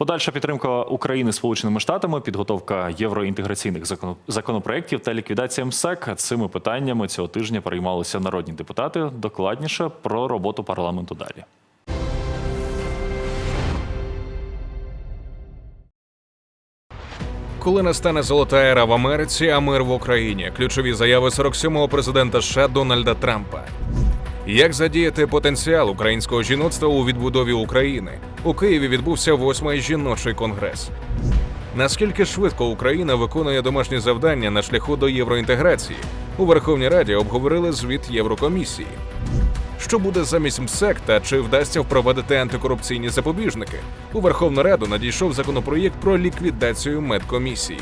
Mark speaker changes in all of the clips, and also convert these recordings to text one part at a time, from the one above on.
Speaker 1: Подальша підтримка України Сполученими Штатами, підготовка євроінтеграційних закон- законопроєктів та ліквідація МСЕК. Цими питаннями цього тижня переймалися народні депутати. Докладніше про роботу парламенту далі.
Speaker 2: Коли настане золота ера в Америці, а мир в Україні, ключові заяви 47-го президента США Дональда Трампа. Як задіяти потенціал українського жіноцтва у відбудові України? У Києві відбувся восьмий жіночий конгрес. Наскільки швидко Україна виконує домашні завдання на шляху до євроінтеграції? У Верховній Раді обговорили звіт Єврокомісії. Що буде замість МСЕК та чи вдасться впровадити антикорупційні запобіжники? У Верховну Раду надійшов законопроєкт про ліквідацію медкомісії.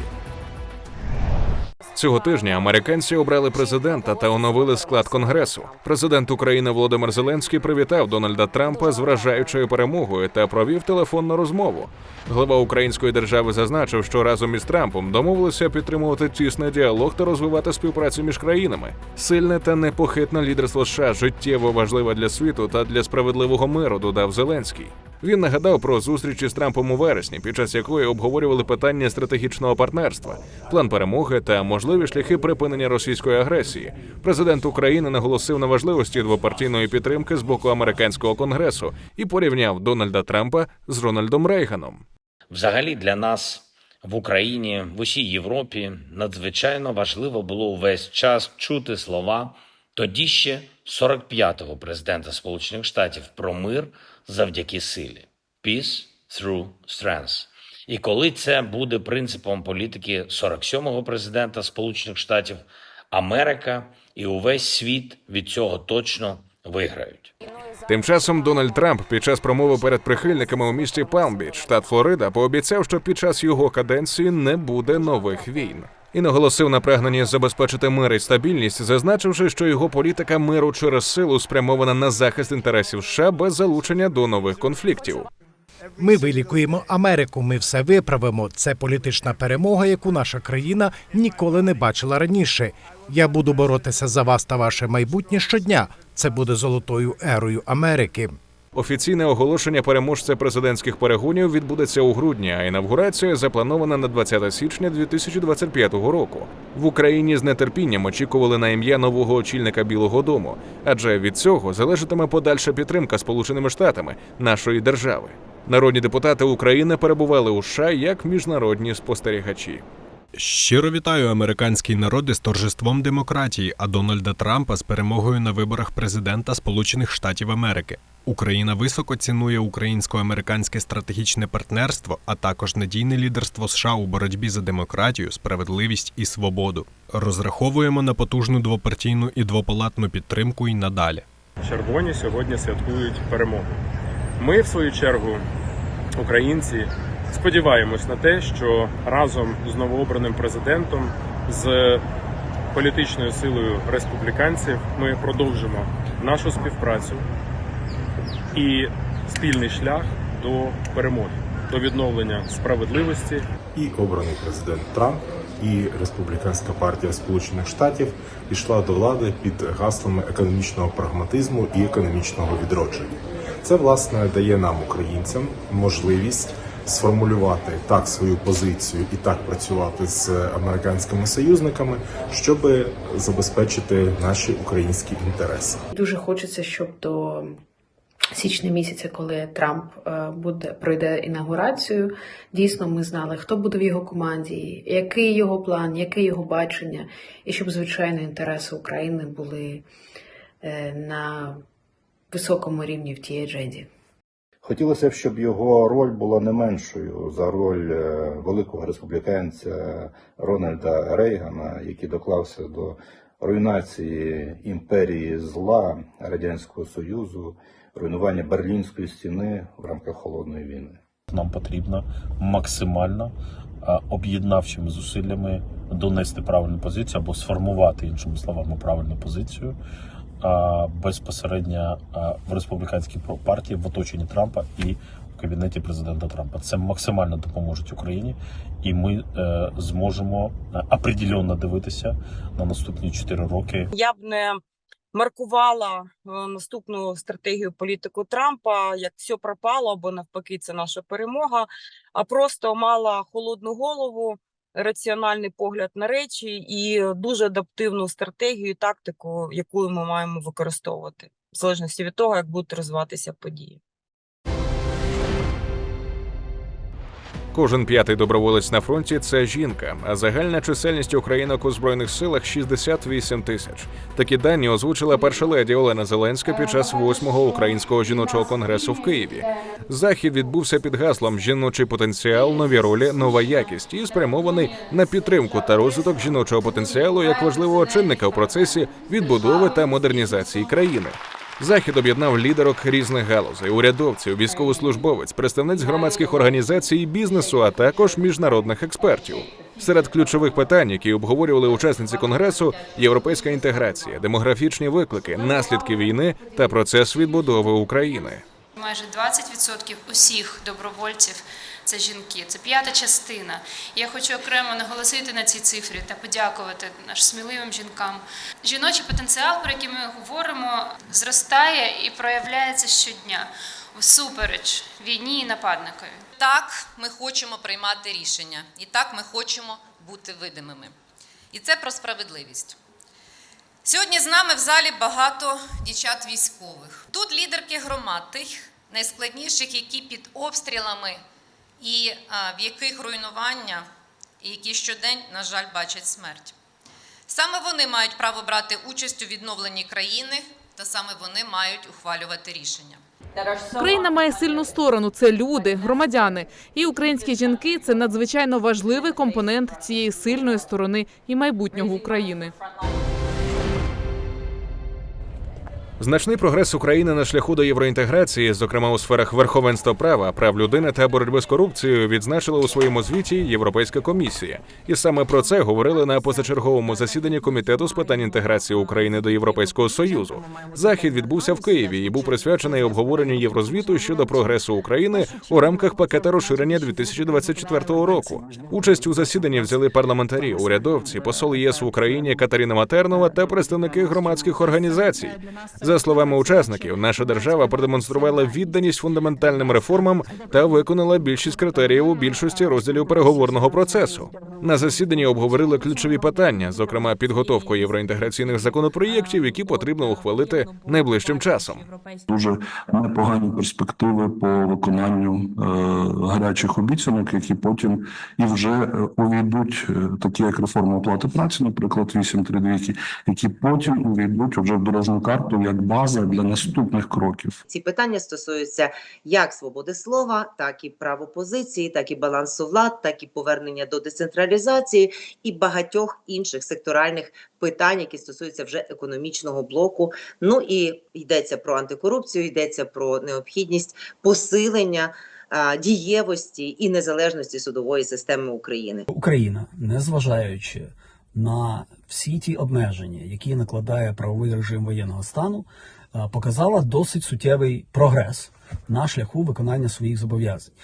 Speaker 2: Цього тижня американці обрали президента та оновили склад конгресу. Президент України Володимир Зеленський привітав Дональда Трампа з вражаючою перемогою та провів телефонну розмову. Глава української держави зазначив, що разом із Трампом домовилися підтримувати тісний діалог та розвивати співпрацю між країнами. Сильне та непохитне лідерство США життєво важливе для світу та для справедливого миру, додав Зеленський. Він нагадав про зустрічі з Трампом у вересні, під час якої обговорювали питання стратегічного партнерства, план перемоги та можливі шляхи припинення російської агресії. Президент України наголосив на важливості двопартійної підтримки з боку американського конгресу і порівняв Дональда Трампа з Рональдом Рейганом.
Speaker 3: Взагалі для нас в Україні, в усій Європі надзвичайно важливо було увесь час чути слова тоді ще 45-го президента Сполучених Штатів про мир завдяки силі Peace through strength. І коли це буде принципом політики 47-го президента Сполучених Штатів, Америка і увесь світ від цього точно виграють.
Speaker 2: Тим часом Дональд Трамп під час промови перед прихильниками у місті Палм-Біч, штат Флорида, пообіцяв, що під час його каденції не буде нових війн. І наголосив на прагненні забезпечити мир і стабільність, зазначивши, що його політика миру через силу спрямована на захист інтересів США без залучення до нових конфліктів.
Speaker 4: Ми вилікуємо Америку. Ми все виправимо. Це політична перемога, яку наша країна ніколи не бачила раніше. Я буду боротися за вас та ваше майбутнє щодня. Це буде золотою ерою Америки.
Speaker 2: Офіційне оголошення переможця президентських перегонів відбудеться у грудні, а інавгурація запланована на 20 січня 2025 року. В Україні з нетерпінням очікували на ім'я нового очільника Білого Дому, адже від цього залежатиме подальша підтримка Сполученими Штатами нашої держави. Народні депутати України перебували у США як міжнародні спостерігачі.
Speaker 5: Щиро вітаю американський народ із торжеством демократії, а Дональда Трампа з перемогою на виборах президента Сполучених Штатів Америки. Україна високо цінує українсько-американське стратегічне партнерство, а також надійне лідерство США у боротьбі за демократію, справедливість і свободу. Розраховуємо на потужну двопартійну і двопалатну підтримку і надалі.
Speaker 6: Червоні сьогодні святкують перемогу. Ми, в свою чергу, українці, сподіваємось на те, що разом з новообраним президентом, з політичною силою республіканців, ми продовжимо нашу співпрацю і спільний шлях до перемоги, до відновлення справедливості
Speaker 7: і обраний президент Трамп, і республіканська партія Сполучених Штатів пішла до влади під гаслами економічного прагматизму і економічного відродження. Це власне дає нам, українцям, можливість сформулювати так свою позицію і так працювати з американськими союзниками, щоб забезпечити наші українські інтереси.
Speaker 8: Дуже хочеться, щоб до січня місяця, коли Трамп е, буде пройде інаугурацію, дійсно ми знали, хто буде в його команді, який його план, яке його бачення, і щоб звичайно інтереси України були е, на високому рівні в тій адженді.
Speaker 9: Хотілося б, щоб його роль була не меншою за роль е, великого республіканця Рональда Рейгана, який доклався до руйнації імперії зла Радянського Союзу, руйнування Берлінської стіни в рамках холодної війни.
Speaker 10: Нам потрібно максимально е, об'єднавчими зусиллями донести правильну позицію або сформувати іншими словами правильну позицію безпосередньо в республіканській партії в оточенні Трампа і в кабінеті президента Трампа. Це максимально допоможе Україні, і ми е, зможемо е, определенно дивитися на наступні 4 роки
Speaker 11: Я б не маркувала е, наступну стратегію політику Трампа, як все пропало, або навпаки, це наша перемога, а просто мала холодну голову, раціональний погляд на речі і дуже адаптивну стратегію і тактику, яку ми маємо використовувати, в залежності від того, як будуть розвиватися події.
Speaker 2: Кожен п'ятий доброволець на фронті це жінка, а загальна чисельність українок у збройних силах 68 тисяч. Такі дані озвучила перша леді Олена Зеленська під час восьмого українського жіночого конгресу в Києві. Захід відбувся під гаслом Жіночий потенціал, нові ролі, нова якість і спрямований на підтримку та розвиток жіночого потенціалу як важливого чинника в процесі відбудови та модернізації країни. Захід об'єднав лідерок різних галузей, урядовців, військовослужбовець, представниць громадських організацій бізнесу, а також міжнародних експертів. Серед ключових питань, які обговорювали учасниці конгресу, європейська інтеграція, демографічні виклики, наслідки війни та процес відбудови України.
Speaker 12: Майже 20% усіх добровольців це жінки. Це п'ята частина. Я хочу окремо наголосити на цій цифрі та подякувати наш сміливим жінкам. Жіночий потенціал, про який ми говоримо, зростає і проявляється щодня всупереч війні і нападникові.
Speaker 13: Так, ми хочемо приймати рішення, і так ми хочемо бути видимими. І це про справедливість. Сьогодні з нами в залі багато дівчат військових. Тут лідерки громад, тих найскладніших, які під обстрілами і а, в яких руйнування, які щодень, на жаль, бачать смерть. Саме вони мають право брати участь у відновленні країни, та саме вони мають ухвалювати рішення.
Speaker 14: Україна має сильну сторону. Це люди, громадяни. І українські жінки це надзвичайно важливий компонент цієї сильної сторони і майбутнього України.
Speaker 2: Значний прогрес України на шляху до євроінтеграції, зокрема у сферах верховенства права, прав людини та боротьби з корупцією, відзначила у своєму звіті Європейська комісія. І саме про це говорили на позачерговому засіданні комітету з питань інтеграції України до Європейського союзу. Захід відбувся в Києві і був присвячений обговоренню єврозвіту щодо прогресу України у рамках пакета розширення 2024 року. Участь у засіданні взяли парламентарі, урядовці, посол ЄС в Україні Катерина Матернова та представники громадських організацій. За словами учасників, наша держава продемонструвала відданість фундаментальним реформам та виконала більшість критеріїв у більшості розділів переговорного процесу. На засіданні обговорили ключові питання, зокрема підготовку євроінтеграційних законопроєктів, які потрібно ухвалити найближчим часом.
Speaker 15: дуже непогані перспективи по виконанню е, гарячих обіцянок, які потім і вже е, увійдуть, е, такі як реформа оплати праці, наприклад, 8.3.2, які потім увійдуть вже в дорожню карту як база для наступних кроків.
Speaker 16: Ці питання стосуються як свободи слова, так і прав опозиції, так і балансу влад, так і повернення до децентралізації і багатьох інших секторальних питань, які стосуються вже економічного блоку. Ну і йдеться про антикорупцію, йдеться про необхідність посилення дієвості і незалежності судової системи України.
Speaker 17: Україна, незважаючи на всі ті обмеження, які накладає правовий режим воєнного стану, е, показала досить суттєвий прогрес на шляху виконання своїх зобов'язань.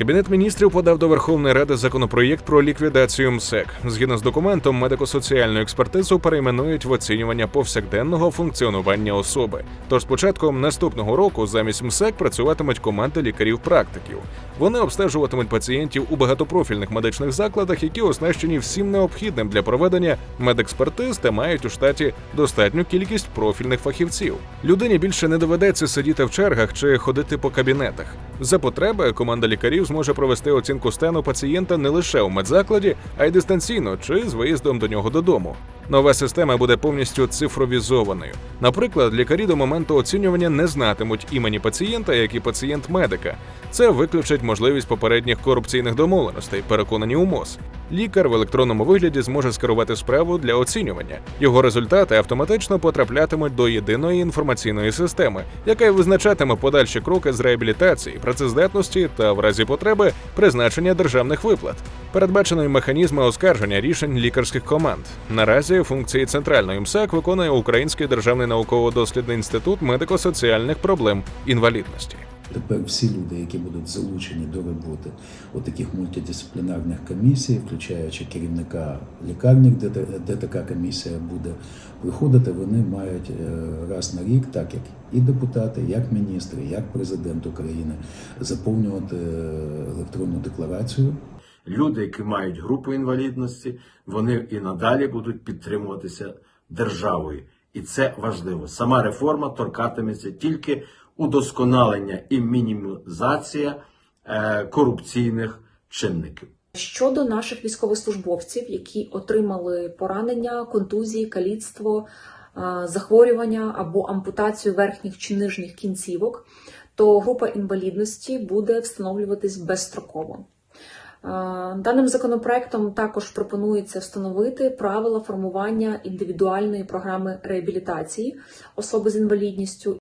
Speaker 2: Кабінет міністрів подав до Верховної Ради законопроєкт про ліквідацію МСЕК. Згідно з документом, медико-соціальну експертизу перейменують в оцінювання повсякденного функціонування особи. Тож з початком наступного року замість МСЕК працюватимуть команди лікарів-практиків. Вони обстежуватимуть пацієнтів у багатопрофільних медичних закладах, які оснащені всім необхідним для проведення медекспертиз та мають у штаті достатню кількість профільних фахівців. Людині більше не доведеться сидіти в чергах чи ходити по кабінетах. За потреби команда лікарів зможе провести оцінку стану пацієнта не лише у медзакладі, а й дистанційно чи з виїздом до нього додому. Нова система буде повністю цифровізованою. Наприклад, лікарі до моменту оцінювання не знатимуть імені пацієнта, як і пацієнт медика. Це виключить можливість попередніх корупційних домовленостей, переконані у МОЗ. Лікар в електронному вигляді зможе скерувати справу для оцінювання. Його результати автоматично потраплятимуть до єдиної інформаційної системи, яка визначатиме подальші кроки з реабілітації, працездатності та в разі потреби призначення державних виплат. Передбачено й механізми оскарження рішень лікарських команд. Наразі функції центральної МСЕК виконує Український державний науково-дослідний інститут медико-соціальних проблем інвалідності.
Speaker 18: Тепер всі люди, які будуть залучені до роботи у таких мультидисциплінарних комісій, включаючи керівника лікарні, де, така комісія буде приходити, вони мають е, раз на рік, так як і депутати, як міністри, як президент України, заповнювати е, електронну декларацію
Speaker 7: Люди, які мають групу інвалідності, вони і надалі будуть підтримуватися державою. І це важливо. Сама реформа торкатиметься тільки удосконалення і мінімізація е, корупційних чинників.
Speaker 19: Щодо наших військовослужбовців, які отримали поранення, контузії, каліцтво, е, захворювання або ампутацію верхніх чи нижніх кінцівок, то група інвалідності буде встановлюватись безстроково. Е, Даним законопроектом також пропонується встановити правила формування індивідуальної програми реабілітації особи з інвалідністю